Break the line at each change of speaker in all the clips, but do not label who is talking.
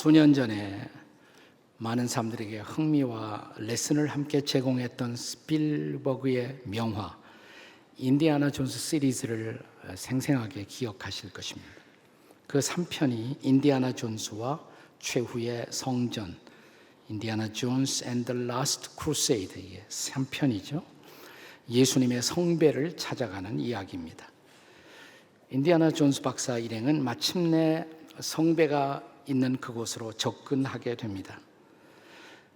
수년 전에 많은 사람들에게 흥미와 레슨을 함께 제공했던 스필버그의 명화 인디아나 존스 시리즈를 생생하게 기억하실 것입니다. 그 3편이 인디아나 존스와 최후의 성전, 인디아나 존스 앤 더 라스트 크루세이드의 3편이죠. 예수님의 성배를 찾아가는 이야기입니다. 인디아나 존스 박사 일행은 마침내 성배가 있는 그곳으로 접근하게 됩니다.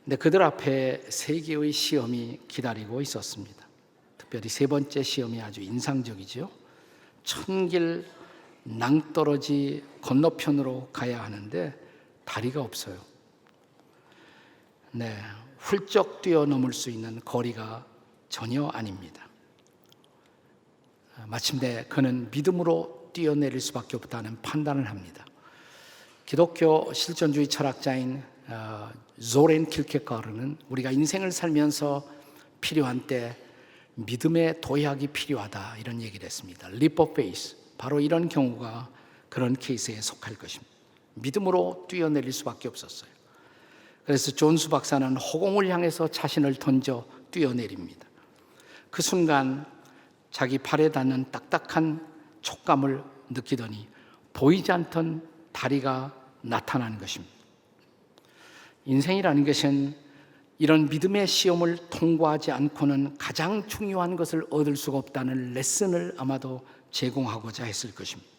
근데 그들 앞에 세 개의 시험이 기다리고 있었습니다. 특별히 세 번째 시험이 아주 인상적이죠. 천길 낭떠러지 건너편으로 가야 하는데 다리가 없어요. 네, 훌쩍 뛰어넘을 수 있는 거리가 전혀 아닙니다. 마침내 그는 믿음으로 뛰어내릴 수밖에 없다는 판단을 합니다. 기독교 실존주의 철학자인 어, 조렌 킬케가르는 우리가 인생을 살면서 필요한 때 믿음의 도약이 필요하다 이런 얘기를 했습니다. 리퍼 페이스 바로 이런 경우가 그런 케이스에 속할 것입니다. 믿음으로 뛰어내릴 수밖에 없었어요. 그래서 존스 박사는 허공을 향해서 자신을 던져 뛰어내립니다. 그 순간 자기 팔에 닿는 딱딱한 촉감을 느끼더니 보이지 않던 다리가 나타나는 것입니다. 인생이라는 것은 이런 믿음의 시험을 통과하지 않고는 가장 중요한 것을 얻을 수가 없다는 레슨을 아마도 제공하고자 했을 것입니다.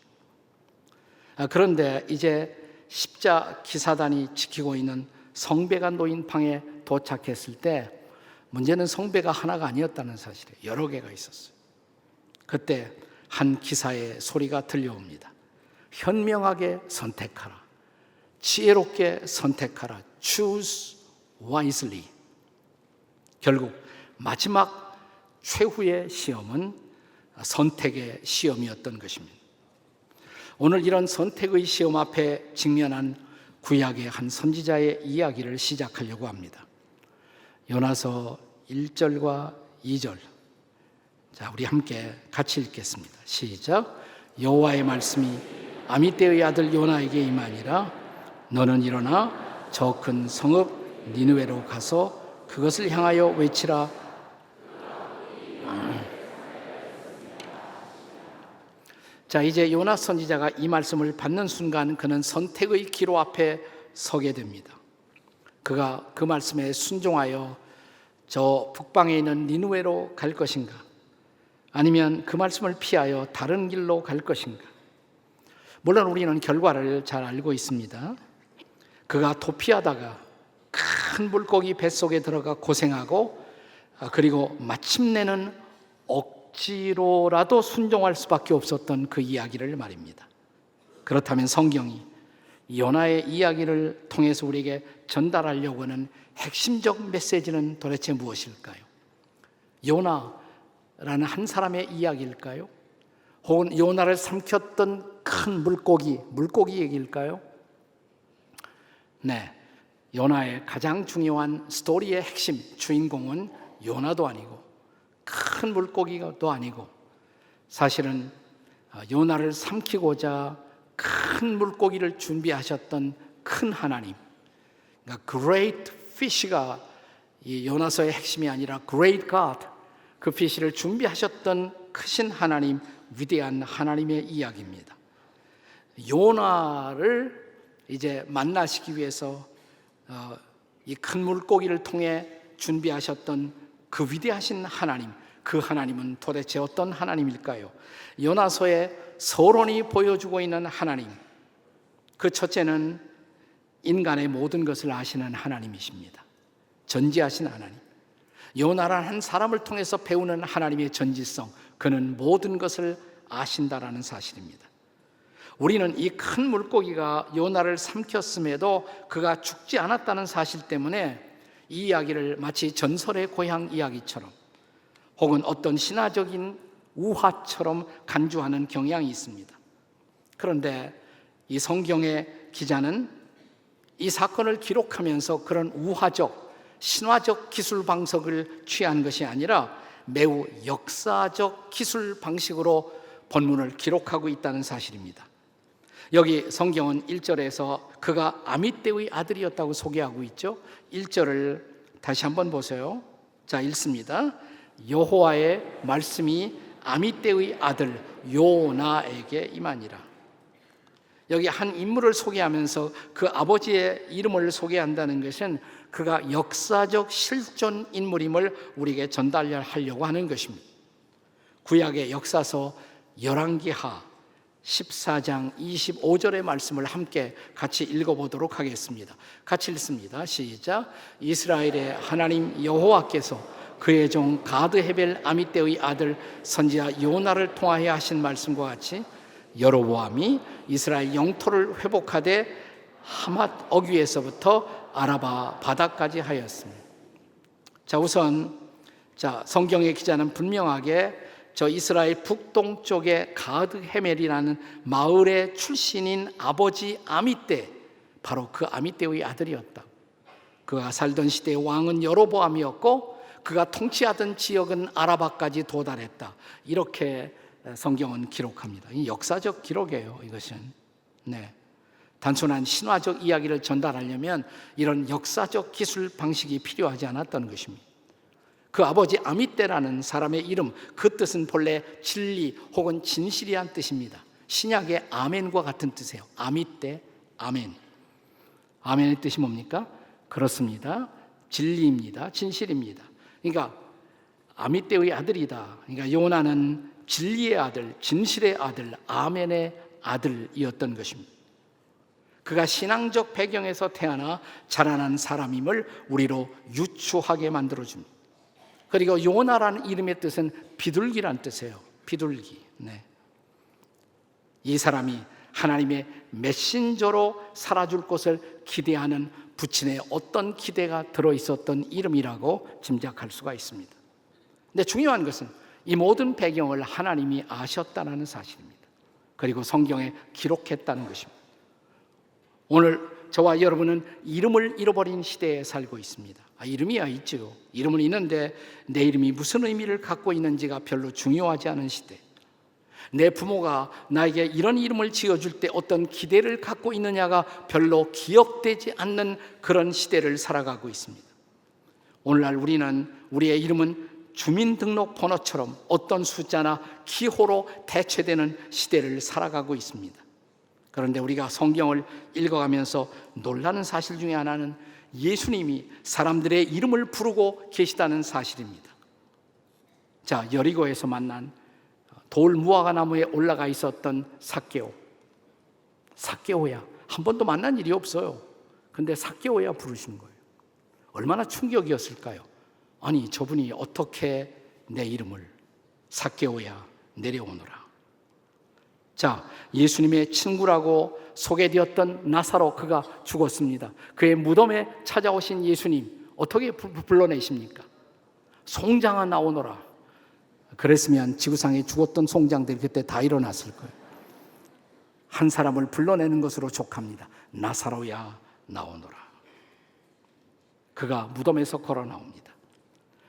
아, 그런데 이제 십자 기사단이 지키고 있는 성배가 놓인 방에 도착했을 때 문제는 성배가 하나가 아니었다는 사실에 여러 개가 있었어요. 그때 한 기사의 소리가 들려옵니다. 현명하게 선택하라. 지혜롭게 선택하라. Choose wisely. 결국 마지막 최후의 시험은 선택의 시험이었던 것입니다. 오늘 이런 선택의 시험 앞에 직면한 구약의 한 선지자의 이야기를 시작하려고 합니다. 요나서 1절과 2절. 자, 우리 함께 같이 읽겠습니다. 시작. 여호와의 말씀이 아미떼의 아들 요나에게 임하니라 너는 일어나 저 큰 성읍 니느웨로 가서 그것을 향하여 외치라 자, 이제 요나 선지자가 이 말씀을 받는 순간 그는 선택의 기로 앞에 서게 됩니다. 그가 그 말씀에 순종하여 저 북방에 있는 니누웨로 갈 것인가? 아니면 그 말씀을 피하여 다른 길로 갈 것인가? 물론 우리는 결과를 잘 알고 있습니다. 그가 도피하다가 큰 물고기 뱃속에 들어가 고생하고 아, 그리고 마침내는 억지로라도 순종할 수밖에 없었던 그 이야기를 말입니다. 그렇다면 성경이 요나의 이야기를 통해서 우리에게 전달하려고 하는 핵심적 메시지는 도대체 무엇일까요? 요나라는 한 사람의 이야기일까요? 혹은 요나를 삼켰던 큰 물고기, 물고기 얘기일까요? 네. 요나의 가장 중요한 스토리의 핵심 주인공은 요나도 아니고 큰 물고기도 아니고 사실은 요나를 삼키고자 큰 물고기를 준비하셨던 큰 하나님. 그러니까 great fish가 이 요나서의 핵심이 아니라 great God 그 피시를 준비하셨던 크신 하나님 위대한 하나님의 이야기입니다. 요나를 이제 만나시기 위해서 어, 이큰 물고기를 통해 준비하셨던 그 위대하신 하나님, 그 하나님은 도대체 어떤 하나님일까요? 요나서의 서론이 보여주고 있는 하나님. 그 첫째는 인간의 모든 것을 아시는 하나님이십니다. 전지하신 하나님. 요나란 한 사람을 통해서 배우는 하나님의 전지성. 그는 모든 것을 아신다라는 사실입니다. 우리는 이 큰 물고기가 요나를 삼켰음에도 그가 죽지 않았다는 사실 때문에 이 이야기를 마치 전설의 고향 이야기처럼 혹은 어떤 신화적인 우화처럼 간주하는 경향이 있습니다. 그런데 이 성경의 기자는 이 사건을 기록하면서 그런 우화적, 신화적 기술 방식을 취한 것이 아니라 매우 역사적 기술 방식으로 본문을 기록하고 있다는 사실입니다. 여기 성경은 1절에서 그가 아미떼의 아들이었다고 소개하고 있죠. 1절을 다시 한번 보세요. 자, 읽습니다. 여호와의 말씀이 아미떼의 아들 요나에게 임하니라. 여기 한 인물을 소개하면서 그 아버지의 이름을 소개한다는 것은 그가 역사적 실존 인물임을 우리에게 전달하려고 하는 것입니다. 구약의 역사서 열왕기하 14장 25절의 말씀을 함께 같이 읽어보도록 하겠습니다. 같이 읽습니다. 시작. 이스라엘의 하나님 여호와께서 그의 종 가드 헤벨 아미떼의 아들 선지자 요나를 통하여 하신 말씀과 같이 여로보암이 이스라엘 영토를 회복하되 하맛 어귀에서부터 아라바 바다까지 하였습니다. 자 우선 자 성경의 기자는 분명하게 저 이스라엘 북동쪽의 가드 헤멜이라는 마을의 출신인 아버지 아미떼 바로 그 아미떼의 아들이었다. 그가 살던 시대의 왕은 여로보암이었고 그가 통치하던 지역은 아라바까지 도달했다. 이렇게 성경은 기록합니다. 이 역사적 기록이에요. 이것은 네. 단순한 신화적 이야기를 전달하려면 이런 역사적 기술 방식이 필요하지 않았던 것입니다. 그 아버지 아미떼라는 사람의 이름, 그 뜻은 본래 진리 혹은 진실이란 뜻입니다. 신약의 아멘과 같은 뜻이에요. 아미떼, 아멘. 아멘의 뜻이 뭡니까? 그렇습니다. 진리입니다. 진실입니다. 그러니까 아미떼의 아들이다. 그러니까 요나는 진리의 아들, 진실의 아들, 아멘의 아들이었던 것입니다. 그가 신앙적 배경에서 태어나 자라난 사람임을 우리로 유추하게 만들어줍니다. 그리고 요나라는 이름의 뜻은 비둘기란 뜻이에요. 비둘기. 네. 이 사람이 하나님의 메신저로 살아줄 것을 기대하는 부친의 어떤 기대가 들어 있었던 이름이라고 짐작할 수가 있습니다. 근데 중요한 것은 이 모든 배경을 하나님이 아셨다는 사실입니다. 그리고 성경에 기록했다는 것입니다. 오늘 저와 여러분은 이름을 잃어버린 시대에 살고 있습니다. 아, 이름이야 있죠. 이름은 있는데 내 이름이 무슨 의미를 갖고 있는지가 별로 중요하지 않은 시대. 내 부모가 나에게 이런 이름을 지어줄 때 어떤 기대를 갖고 있느냐가 별로 기억되지 않는 그런 시대를 살아가고 있습니다. 오늘날 우리는 우리의 이름은 주민등록 번호처럼 어떤 숫자나 기호로 대체되는 시대를 살아가고 있습니다. 그런데 우리가 성경을 읽어가면서 놀라는 사실 중에 하나는 예수님이 사람들의 이름을 부르고 계시다는 사실입니다. 자, 여리고에서 만난 돌 무화과 나무에 올라가 있었던 사케오. 사케오야. 한 번도 만난 일이 없어요. 근데 사케오야 부르신 거예요. 얼마나 충격이었을까요? 아니, 저분이 어떻게 내 이름을 사케오야 내려오너라. 자, 예수님의 친구라고 소개되었던 나사로 그가 죽었습니다. 그의 무덤에 찾아오신 예수님 어떻게 불러내십니까? 송장아 나오너라. 그랬으면 지구상에 죽었던 송장들이 그때 다 일어났을 거예요. 한 사람을 불러내는 것으로 족합니다. 나사로야 나오너라. 그가 무덤에서 걸어 나옵니다.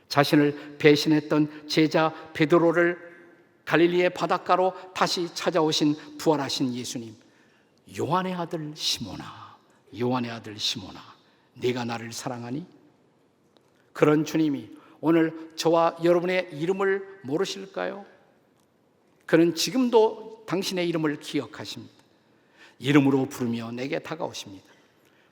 자신을 배신했던 제자 베드로를 갈릴리의 바닷가로 다시 찾아오신 부활하신 예수님. 요한의 아들 시모나, 요한의 아들 시모나, 네가 나를 사랑하니? 그런 주님이 오늘 저와 여러분의 이름을 모르실까요? 그는 지금도 당신의 이름을 기억하십니다. 이름으로 부르며 내게 다가오십니다.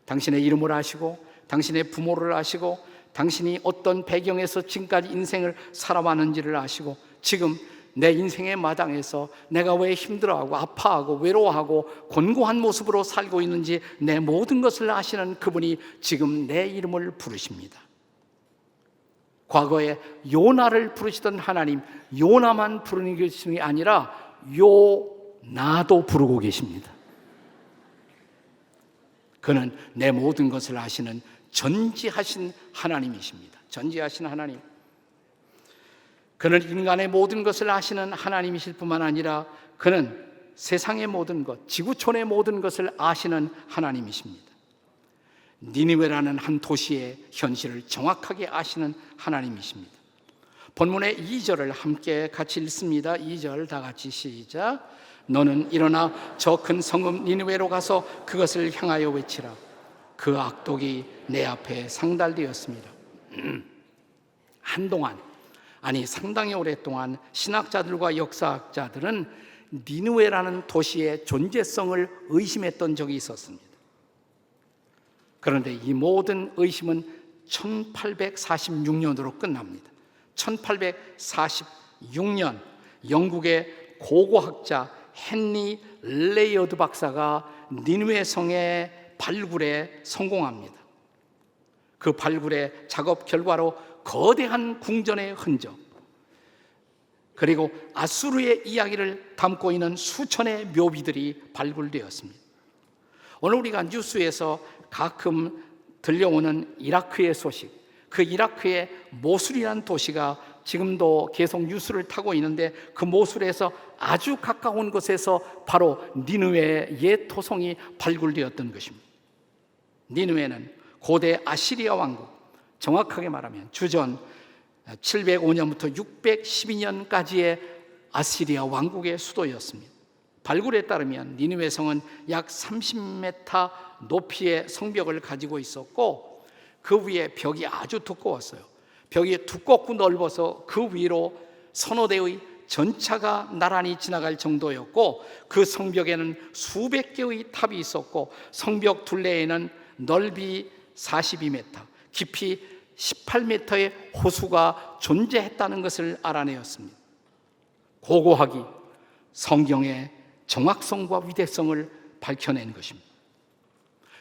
당신의 이름을 아시고, 당신의 부모를 아시고, 당신이 어떤 배경에서 지금까지 인생을 살아왔는지를 아시고, 지금 내 인생의 마당에서 내가 왜 힘들어하고 아파하고 외로워하고 곤고한 모습으로 살고 있는지 내 모든 것을 아시는 그분이 지금 내 이름을 부르십니다. 과거에 요나를 부르시던 하나님, 요나만 부르는 것이 아니라 요나도 부르고 계십니다. 그는 내 모든 것을 아시는 전지하신 하나님이십니다. 전지하신 하나님. 그는 인간의 모든 것을 아시는 하나님이실 뿐만 아니라 그는 세상의 모든 것, 지구촌의 모든 것을 아시는 하나님이십니다. 니니웨라는 한 도시의 현실을 정확하게 아시는 하나님이십니다. 본문의 2절을 함께 같이 읽습니다. 2절 다 같이 시작. 너는 일어나 저 큰 성읍 니느웨로 가서 그것을 향하여 외치라. 그 악독이 내 앞에 상달되었습니다. 한동안 아니 상당히 오랫동안 신학자들과 역사학자들은 니느웨라는 도시의 존재성을 의심했던 적이 있었습니다. 그런데 이 모든 의심은 1846년으로 끝납니다. 1846년 영국의 고고학자 헨리 레이어드 박사가 니누의 성의 발굴에 성공합니다. 그 발굴의 작업 결과로 거대한 궁전의 흔적, 그리고 아수르의 이야기를 담고 있는 수천의 묘비들이 발굴되었습니다. 오늘 우리가 뉴스에서 가끔 들려오는 이라크의 소식, 그 이라크의 모술이라는 도시가 지금도 계속 뉴스를 타고 있는데 그 모술에서 아주 가까운 곳에서 바로 니느웨의 옛 토성이 발굴되었던 것입니다. 니느웨는 고대 아시리아 왕국, 정확하게 말하면 주전 705년부터 612년까지의 아시리아 왕국의 수도였습니다. 발굴에 따르면 니느웨 성은 약 30m 높이의 성벽을 가지고 있었고 그 위에 벽이 아주 두꺼웠어요. 벽이 두껍고 넓어서 그 위로 서너 대의 전차가 나란히 지나갈 정도였고 그 성벽에는 수백 개의 탑이 있었고 성벽 둘레에는 넓이 42m, 깊이 18m의 호수가 존재했다는 것을 알아내었습니다. 고고하기 성경의 정확성과 위대성을 밝혀낸 것입니다.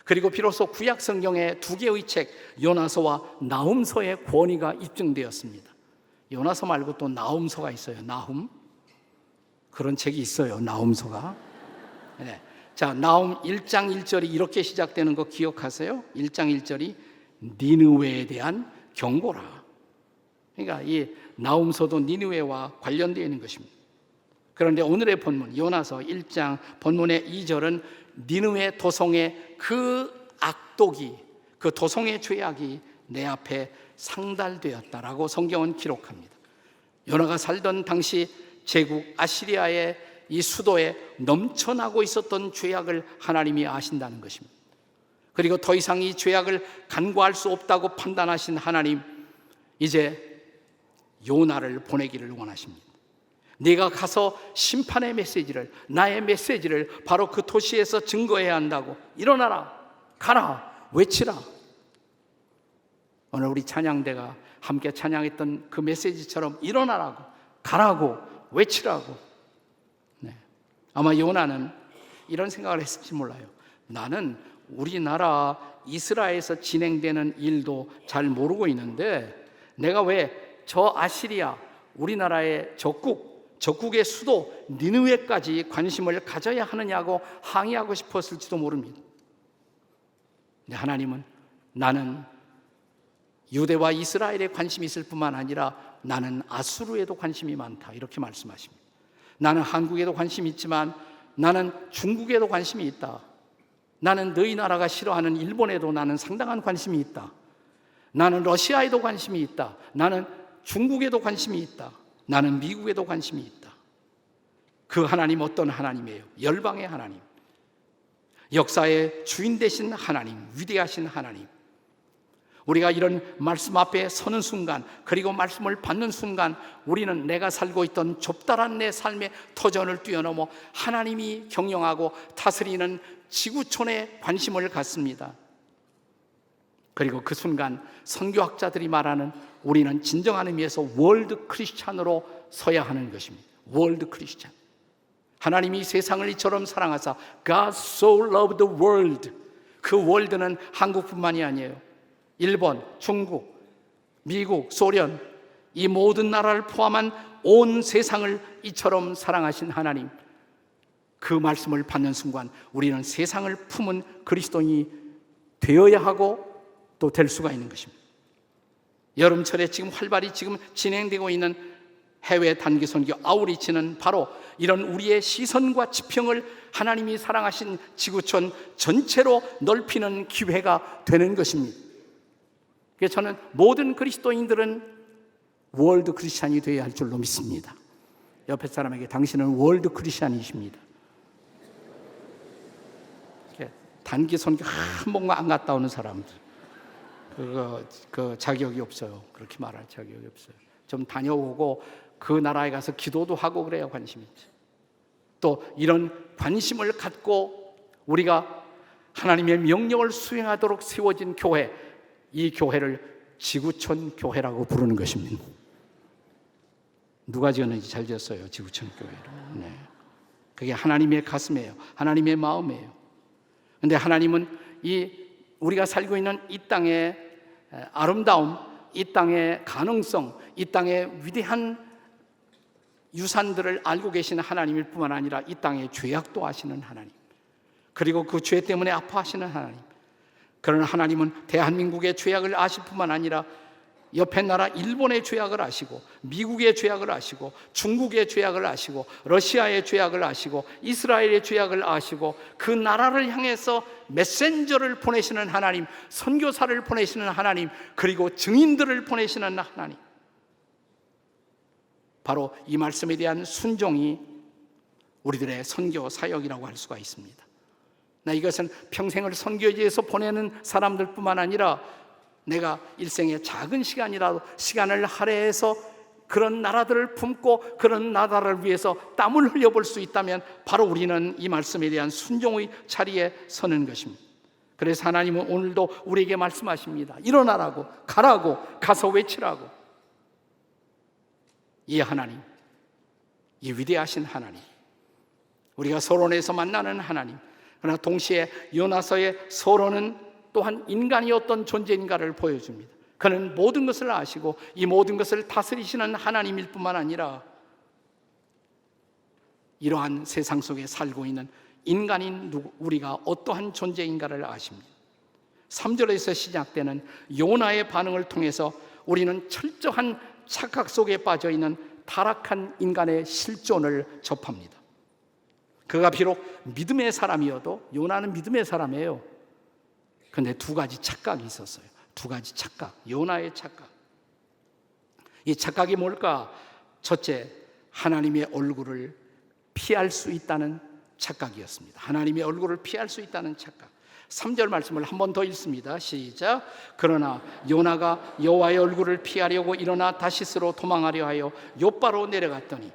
그리고 비로소 구약 성경의 두 개의 책 요나서와 나훔서의 권위가 입증되었습니다. 요나서 말고 또 나훔서가 있어요. 나훔 그런 책이 있어요. 나훔서가. 네. 자, 나훔 1장 1절이 이렇게 시작되는 거 기억하세요? 1장 1절이 니느웨에 대한 경고라. 그러니까 이 나움서도 니느웨와 관련되어 있는 것입니다. 그런데 오늘의 본문 요나서 1장 본문의 2절은 니느웨 도성의 그 악독이 그 도성의 죄악이 내 앞에 상달되었다라고 성경은 기록합니다. 요나가 살던 당시 제국 아시리아의 이 수도에 넘쳐나고 있었던 죄악을 하나님이 아신다는 것입니다. 그리고 더 이상 이 죄악을 간과할 수 없다고 판단하신 하나님, 이제 요나를 보내기를 원하십니다. 네가 가서 심판의 메시지를, 나의 메시지를 바로 그 도시에서 증거해야 한다고. 일어나라, 가라, 외치라. 오늘 우리 찬양대가 함께 찬양했던 그 메시지처럼 일어나라고, 가라고, 외치라고. 네. 아마 요나는 이런 생각을 했을지 몰라요. 나는 우리나라 이스라엘에서 진행되는 일도 잘 모르고 있는데 내가 왜 저 아시리아 우리나라의 적국 적국의 수도 니느웨까지 관심을 가져야 하느냐고 항의하고 싶었을지도 모릅니다. 근데 하나님은 나는 유대와 이스라엘에 관심이 있을 뿐만 아니라 나는 아수르에도 관심이 많다. 이렇게 말씀하십니다. 나는 한국에도 관심이 있지만 나는 중국에도 관심이 있다. 나는 너희 나라가 싫어하는 일본에도 나는 상당한 관심이 있다. 나는 러시아에도 관심이 있다. 나는 중국에도 관심이 있다. 나는 미국에도 관심이 있다. 그 하나님 어떤 하나님이에요? 열방의 하나님. 역사의 주인 되신 하나님, 위대하신 하나님. 우리가 이런 말씀 앞에 서는 순간, 그리고 말씀을 받는 순간, 우리는 내가 살고 있던 좁다란 내 삶의 터전을 뛰어넘어 하나님이 경영하고 다스리는 지구촌에 관심을 갖습니다. 그리고 그 순간 선교학자들이 말하는 우리는 진정한 의미에서 월드 크리스찬으로 서야 하는 것입니다. 월드 크리스찬. 하나님이 세상을 이처럼 사랑하사 God so loved the world. 그 월드는 한국뿐만이 아니에요. 일본, 중국, 미국, 소련 이 모든 나라를 포함한 온 세상을 이처럼 사랑하신 하나님. 그 말씀을 받는 순간 우리는 세상을 품은 그리스도인이 되어야 하고 또 될 수가 있는 것입니다. 여름철에 지금 활발히 지금 진행되고 있는 해외 단기 선교 아우리치는 바로 이런 우리의 시선과 지평을 하나님이 사랑하신 지구촌 전체로 넓히는 기회가 되는 것입니다. 그래서 저는 모든 그리스도인들은 월드 크리스찬이 되어야 할 줄로 믿습니다. 옆에 사람에게 당신은 월드 크리스찬이십니다. 이렇게 단기 선교 한 번만 안 갔다 오는 사람들. 그거 그 자격이 없어요. 그렇게 말할 자격이 없어요. 좀 다녀오고 그 나라에 가서 기도도 하고 그래야 관심 있지. 또 이런 관심을 갖고 우리가 하나님의 명령을 수행하도록 세워진 교회, 이 교회를 지구촌 교회라고 부르는 것입니다. 누가 지었는지 잘 지었어요. 지구촌 교회를. 네. 그게 하나님의 가슴이에요. 하나님의 마음이에요. 근데 하나님은 이 우리가 살고 있는 이 땅의 아름다움, 이 땅의 가능성, 이 땅의 위대한 유산들을 알고 계시는 하나님일 뿐만 아니라 이 땅의 죄악도 아시는 하나님. 그리고 그 죄 때문에 아파하시는 하나님. 그러나 하나님은 대한민국의 죄악을 아실 뿐만 아니라 옆에 나라 일본의 죄악을 아시고 미국의 죄악을 아시고 중국의 죄악을 아시고 러시아의 죄악을 아시고 이스라엘의 죄악을 아시고 그 나라를 향해서 메신저를 보내시는 하나님, 선교사를 보내시는 하나님, 그리고 증인들을 보내시는 하나님. 바로 이 말씀에 대한 순종이 우리들의 선교 사역이라고 할 수가 있습니다. 나 이것은 평생을 선교지에서 보내는 사람들뿐만 아니라 내가 일생의 작은 시간이라도 시간을 할애해서 그런 나라들을 품고 그런 나라를 위해서 땀을 흘려볼 수 있다면 바로 우리는 이 말씀에 대한 순종의 자리에 서는 것입니다. 그래서 하나님은 오늘도 우리에게 말씀하십니다. 일어나라고, 가라고, 가서 외치라고. 이 하나님, 이 위대하신 하나님, 우리가 서론에서 만나는 하나님, 그러나 동시에 요나서의 서론은 또한 인간이 어떤 존재인가를 보여줍니다. 그는 모든 것을 아시고 이 모든 것을 다스리시는 하나님일 뿐만 아니라 이러한 세상 속에 살고 있는 인간인 우리가 어떠한 존재인가를 아십니다. 3절에서 시작되는 요나의 반응을 통해서 우리는 철저한 착각 속에 빠져 있는 타락한 인간의 실존을 접합니다. 그가 비록 믿음의 사람이어도 요나는 믿음의 사람이에요. 근데 두 가지 착각이 있었어요. 두 가지 착각. 요나의 착각. 이 착각이 뭘까? 첫째, 하나님의 얼굴을 피할 수 있다는 착각이었습니다. 하나님의 얼굴을 피할 수 있다는 착각. 3절 말씀을 한 번 더 읽습니다. 시작. 그러나 요나가 여호와의 얼굴을 피하려고 일어나 다시스로 도망하려 하여 요바로 내려갔더니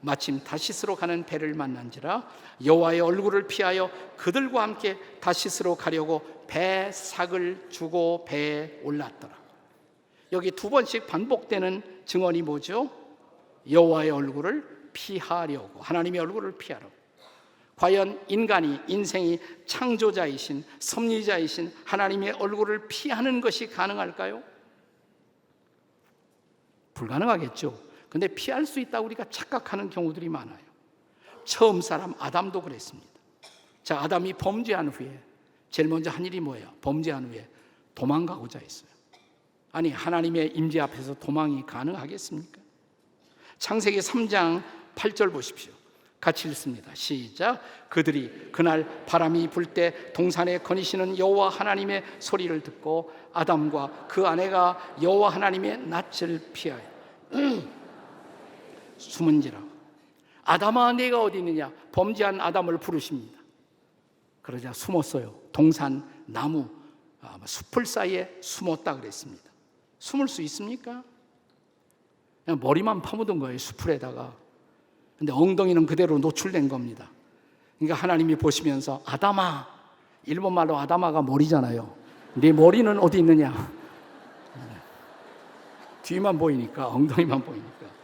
마침 다시스로 가는 배를 만난지라 여호와의 얼굴을 피하여 그들과 함께 다시스로 가려고 배 삭을 주고 배에 올랐더라. 여기 두 번씩 반복되는 증언이 뭐죠? 여호와의 얼굴을 피하려고 하나님의 얼굴을 피하려고 과연 인간이 인생이 창조자이신 섭리자이신 하나님의 얼굴을 피하는 것이 가능할까요? 불가능하겠죠. 근데 피할 수 있다고 우리가 착각하는 경우들이 많아요. 처음 사람 아담도 그랬습니다. 자, 아담이 범죄한 후에 제일 먼저 한 일이 뭐예요? 범죄한 후에 도망가고자 했어요. 아니, 하나님의 임재 앞에서 도망이 가능하겠습니까? 창세기 3장 8절 보십시오. 같이 읽습니다. 시작. 그들이 그날 바람이 불 때 동산에 거니시는 여호와 하나님의 소리를 듣고 아담과 그 아내가 여호와 하나님의 낯을 피하여 숨은지라. 아담아 내가 어디 있느냐? 범죄한 아담을 부르십니다. 그러자 숨었어요. 동산 나무 숲을 사이에 숨었다 그랬습니다. 숨을 수 있습니까? 그냥 머리만 파묻은 거예요. 수풀에다가. 근데 엉덩이는 그대로 노출된 겁니다. 그러니까 하나님이 보시면서 아담아, 일본 말로 아담아가 머리잖아요. 네 머리는 어디 있느냐? 뒤만 보이니까 엉덩이만 보이니까.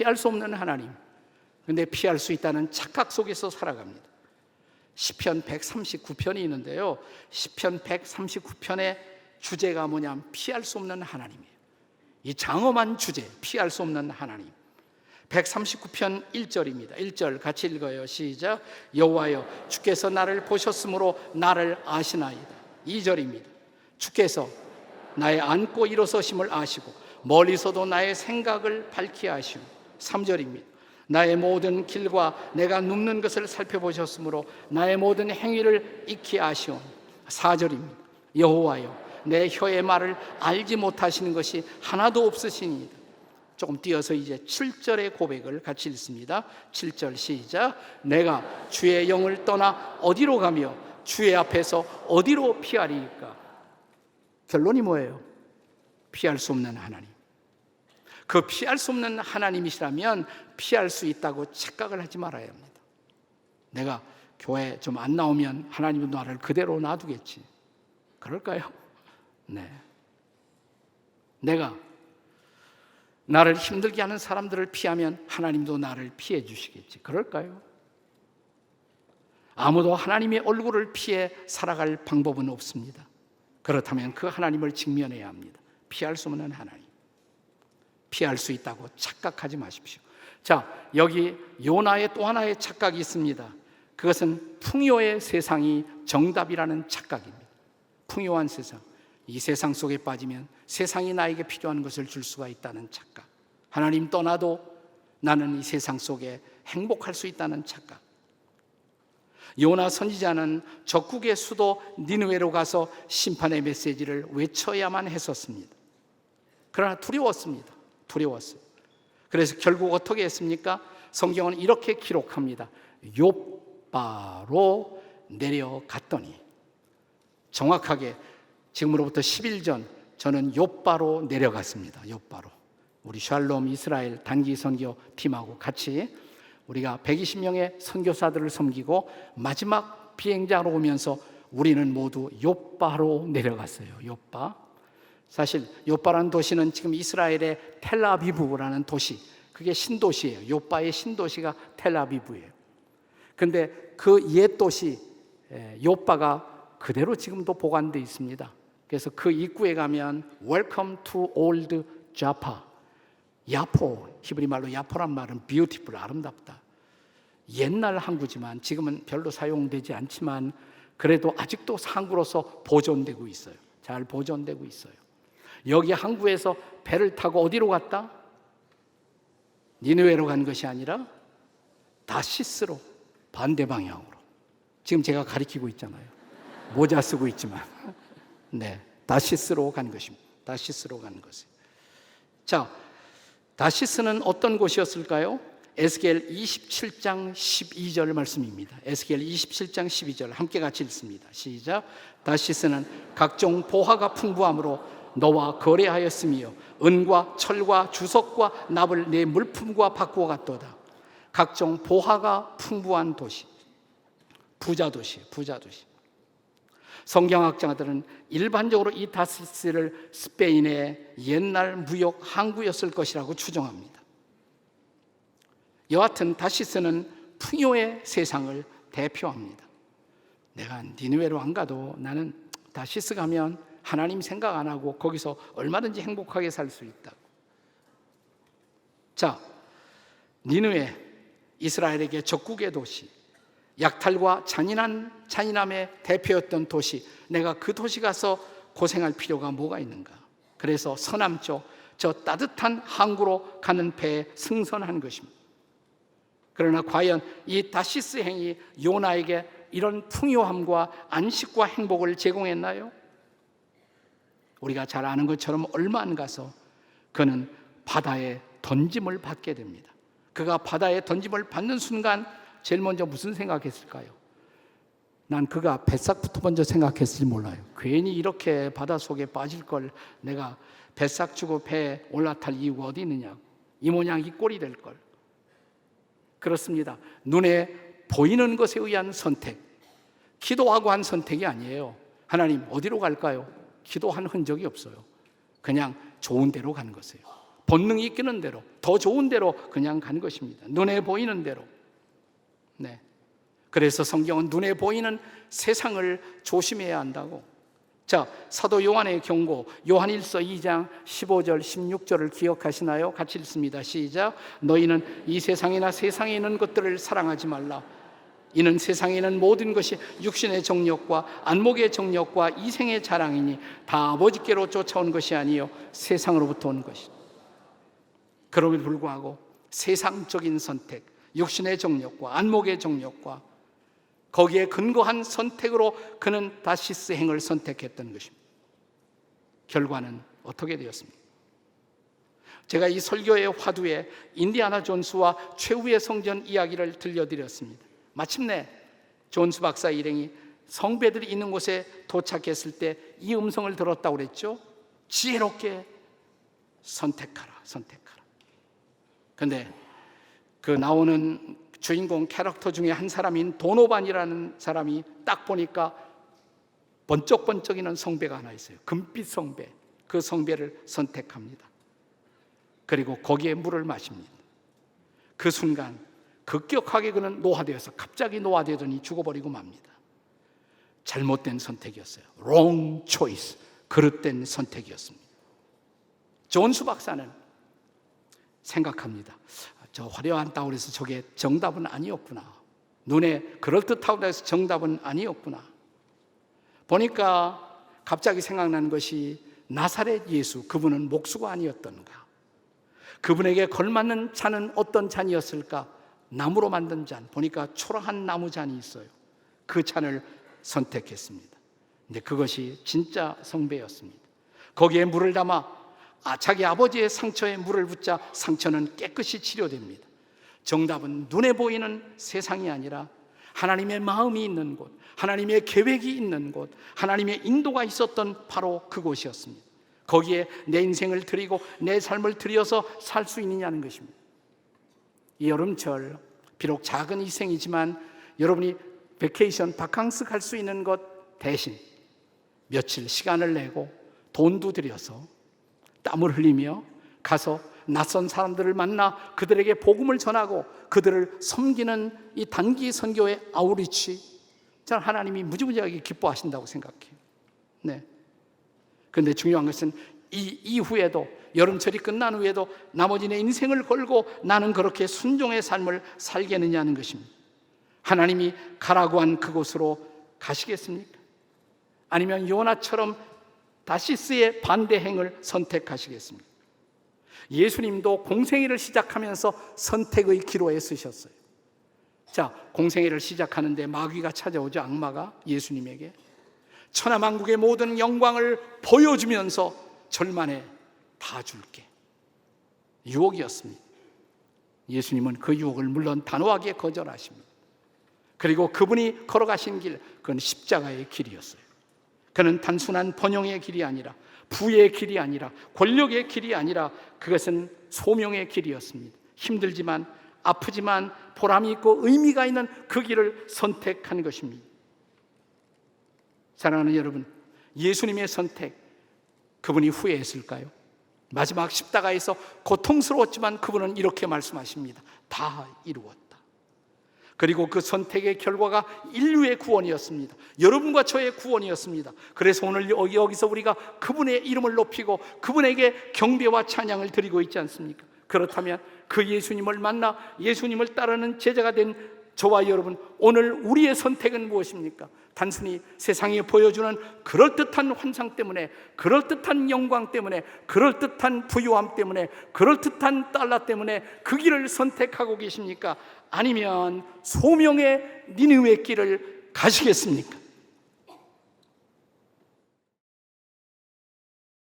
예. 피할 수 없는 하나님. 근데 피할 수 있다는 착각 속에서 살아갑니다. 시편 139편이 있는데요. 시편 139편의 주제가 뭐냐면 피할 수 없는 하나님이에요. 이 장엄한 주제, 피할 수 없는 하나님. 139편 1절입니다. 1절 같이 읽어요. 시작. 여호와여 주께서 나를 보셨으므로 나를 아시나이다. 2절입니다. 주께서 나의 앉고 일어서심을 아시고 멀리서도 나의 생각을 밝히 아시오. 3절입니다. 나의 모든 길과 내가 눕는 것을 살펴보셨으므로 나의 모든 행위를 익히 아시오. 4절입니다. 여호와여 내 혀의 말을 알지 못하시는 것이 하나도 없으시니이다. 조금 띄어서 이제 7절의 고백을 같이 읽습니다. 7절 시작. 내가 주의 영을 떠나 어디로 가며 주의 앞에서 어디로 피하리까? 결론이 뭐예요? 피할 수 없는 하나님. 그 피할 수 없는 하나님이시라면 피할 수 있다고 착각을 하지 말아야 합니다. 내가 교회 좀 안 나오면 하나님은 나를 그대로 놔두겠지. 그럴까요? 네. 내가 나를 힘들게 하는 사람들을 피하면 하나님도 나를 피해 주시겠지. 그럴까요? 아무도 하나님의 얼굴을 피해 살아갈 방법은 없습니다. 그렇다면 그 하나님을 직면해야 합니다. 피할 수 없는 하나님. 피할 수 있다고 착각하지 마십시오. 자, 여기 요나의 또 하나의 착각이 있습니다. 그것은 풍요의 세상이 정답이라는 착각입니다. 풍요한 세상. 이 세상 속에 빠지면 세상이 나에게 필요한 것을 줄 수가 있다는 착각. 하나님 떠나도 나는 이 세상 속에 행복할 수 있다는 착각. 요나 선지자는 적국의 수도 니느웨로 가서 심판의 메시지를 외쳐야만 했었습니다. 그러나 두려웠습니다. 두려웠어요. 그래서 결국 어떻게 했습니까? 성경은 이렇게 기록합니다. 요바로 내려갔더니 정확하게 지금으로부터 10일 전 저는 요바로 내려갔습니다. 요바로. 우리 샬롬 이스라엘 단기 선교 팀하고 같이 우리가 120명의 선교사들을 섬기고 마지막 비행자로 오면서 우리는 모두 요바로 내려갔어요. 요바. 사실 요바라는 도시는 지금 이스라엘의 텔라비브라는 도시. 그게 신도시예요. 요바의 신도시가 텔라비브예요. 근데 그 옛 도시 요바가 그대로 지금도 보관되어 있습니다. 그래서 그 입구에 가면 Welcome to Old Jaffa. 야포, 히브리 말로 야포란 말은 beautiful, 아름답다. 옛날 항구지만 지금은 별로 사용되지 않지만 그래도 아직도 항구로서 보존되고 있어요. 잘 보존되고 있어요. 여기 항구에서 배를 타고 어디로 갔다? 니느웨로 간 것이 아니라 다시스로 반대 방향으로. 지금 제가 가리키고 있잖아요. 모자 쓰고 있지만. 네. 다시스로 간 것입니다. 다시스로 간 것이. 자, 다시스는 어떤 곳이었을까요? 에스겔 27장 12절 말씀입니다. 에스겔 27장 12절 함께 같이 읽습니다. 시작. 다시스는 각종 보화가 풍부함으로 너와 거래하였으며 은과 철과 주석과 납을 내 물품과 바꾸어 갔도다. 각종 보화가 풍부한 도시. 부자 도시, 부자 도시. 성경학자들은 일반적으로 이 다시스를 스페인의 옛날 무역 항구였을 것이라고 추정합니다. 여하튼 다시스는 풍요의 세상을 대표합니다. 내가 니느웨로 안 가도 나는 다시스 가면 하나님 생각 안 하고 거기서 얼마든지 행복하게 살 수 있다. 자, 니느웨 이스라엘에게 적국의 도시, 약탈과 잔인한 잔인함의 대표였던 도시. 내가 그 도시 가서 고생할 필요가 뭐가 있는가? 그래서 서남쪽 저 따뜻한 항구로 가는 배에 승선한 것입니다. 그러나 과연 이 다시스 행이 요나에게 이런 풍요함과 안식과 행복을 제공했나요? 우리가 잘 아는 것처럼 얼마 안 가서 그는 바다에 던짐을 받게 됩니다. 그가 바다에 던짐을 받는 순간 제일 먼저 무슨 생각했을까요? 난 그가 뱃삭부터 먼저 생각했을지 몰라요. 괜히 이렇게 바다 속에 빠질 걸 내가 뱃삭 주고 배에 올라탈 이유가 어디 있느냐. 이 모양 이 꼴이 될 걸. 그렇습니다. 눈에 보이는 것에 의한 선택. 기도하고 한 선택이 아니에요. 하나님 어디로 갈까요? 기도한 흔적이 없어요. 그냥 좋은 대로 간 것이에요. 본능이 이끄는 대로, 더 좋은 대로 그냥 간 것입니다. 눈에 보이는 대로. 네. 그래서 성경은 눈에 보이는 세상을 조심해야 한다고. 자, 사도 요한의 경고, 요한일서 2장 15절, 16절을 기억하시나요? 같이 읽습니다. 시작. 너희는 이 세상이나 세상에 있는 것들을 사랑하지 말라. 이는 세상에 있는 모든 것이 육신의 정욕과 안목의 정욕과 이생의 자랑이니 다 아버지께로 쫓아온 것이 아니요 세상으로부터 온 것이. 그럼에도 불구하고 세상적인 선택, 육신의 정욕과 안목의 정욕과 거기에 근거한 선택으로 그는 다시스 행을 선택했던 것입니다. 결과는 어떻게 되었습니까? 제가 이 설교의 화두에 인디아나 존스와 최후의 성전 이야기를 들려드렸습니다. 마침내 존스 박사 일행이 성배들이 있는 곳에 도착했을 때 이 음성을 들었다고 그랬죠. 지혜롭게 선택하라, 선택하라. 근데 그 나오는 주인공 캐릭터 중에 한 사람인 도노반이라는 사람이 딱 보니까 번쩍번쩍이는 성배가 하나 있어요. 금빛 성배. 그 성배를 선택합니다. 그리고 거기에 물을 마십니다. 그 순간 급격하게 그는 노화되어서 갑자기 노화되더니 죽어버리고 맙니다. 잘못된 선택이었어요. wrong choice. 그릇된 선택이었습니다. 존수 박사는 생각합니다. 저 화려한 따울에서 저게 정답은 아니었구나. 눈에 그럴듯하고 해서 정답은 아니었구나. 보니까 갑자기 생각나는 것이 나사렛 예수, 그분은 목수가 아니었던가. 그분에게 걸맞는 잔은 어떤 잔이었을까? 나무로 만든 잔. 보니까 초라한 나무 잔이 있어요. 그 잔을 선택했습니다. 근데 그것이 진짜 성배였습니다. 거기에 물을 담아 아, 자기 아버지의 상처에 물을 붓자 상처는 깨끗이 치료됩니다. 정답은 눈에 보이는 세상이 아니라 하나님의 마음이 있는 곳, 하나님의 계획이 있는 곳, 하나님의 인도가 있었던 바로 그곳이었습니다. 거기에 내 인생을 드리고 내 삶을 들여서 살 수 있느냐는 것입니다. 이 여름철 비록 작은 희생이지만 여러분이 베케이션 바캉스 갈 수 있는 것 대신 며칠 시간을 내고 돈도 들여서 땀을 흘리며 가서 낯선 사람들을 만나 그들에게 복음을 전하고 그들을 섬기는 이 단기 선교의 아우리치 저는 하나님이 무지무지하게 기뻐하신다고 생각해요. 네. 근데 중요한 것은 이 이후에도 여름철이 끝난 후에도 나머지 내 인생을 걸고 나는 그렇게 순종의 삶을 살겠느냐는 것입니다. 하나님이 가라고 한 그곳으로 가시겠습니까? 아니면 요나처럼 다시스의 반대행을 선택하시겠습니까? 예수님도 공생애를 시작하면서 선택의 기로에 쓰셨어요. 자, 공생애를 시작하는데 마귀가 찾아오죠, 악마가 예수님에게. 천하만국의 모든 영광을 보여주면서 절만에 다 줄게. 유혹이었습니다. 예수님은 그 유혹을 물론 단호하게 거절하십니다. 그리고 그분이 걸어가신 길, 그건 십자가의 길이었어요. 그는 단순한 번영의 길이 아니라 부의 길이 아니라 권력의 길이 아니라 그것은 소명의 길이었습니다. 힘들지만 아프지만 보람이 있고 의미가 있는 그 길을 선택한 것입니다. 사랑하는 여러분, 예수님의 선택 그분이 후회했을까요? 마지막 십자가에서 고통스러웠지만 그분은 이렇게 말씀하십니다. 다 이루었다. 그리고 그 선택의 결과가 인류의 구원이었습니다. 여러분과 저의 구원이었습니다. 그래서 오늘 여기서 우리가 그분의 이름을 높이고 그분에게 경배와 찬양을 드리고 있지 않습니까? 그렇다면 그 예수님을 만나 예수님을 따르는 제자가 된 저와 여러분, 오늘 우리의 선택은 무엇입니까? 단순히 세상에 보여주는 그럴듯한 환상 때문에, 그럴듯한 영광 때문에, 그럴듯한 부유함 때문에, 그럴듯한 달러 때문에 그 길을 선택하고 계십니까? 아니면 소명의 니느웨 길을 가시겠습니까?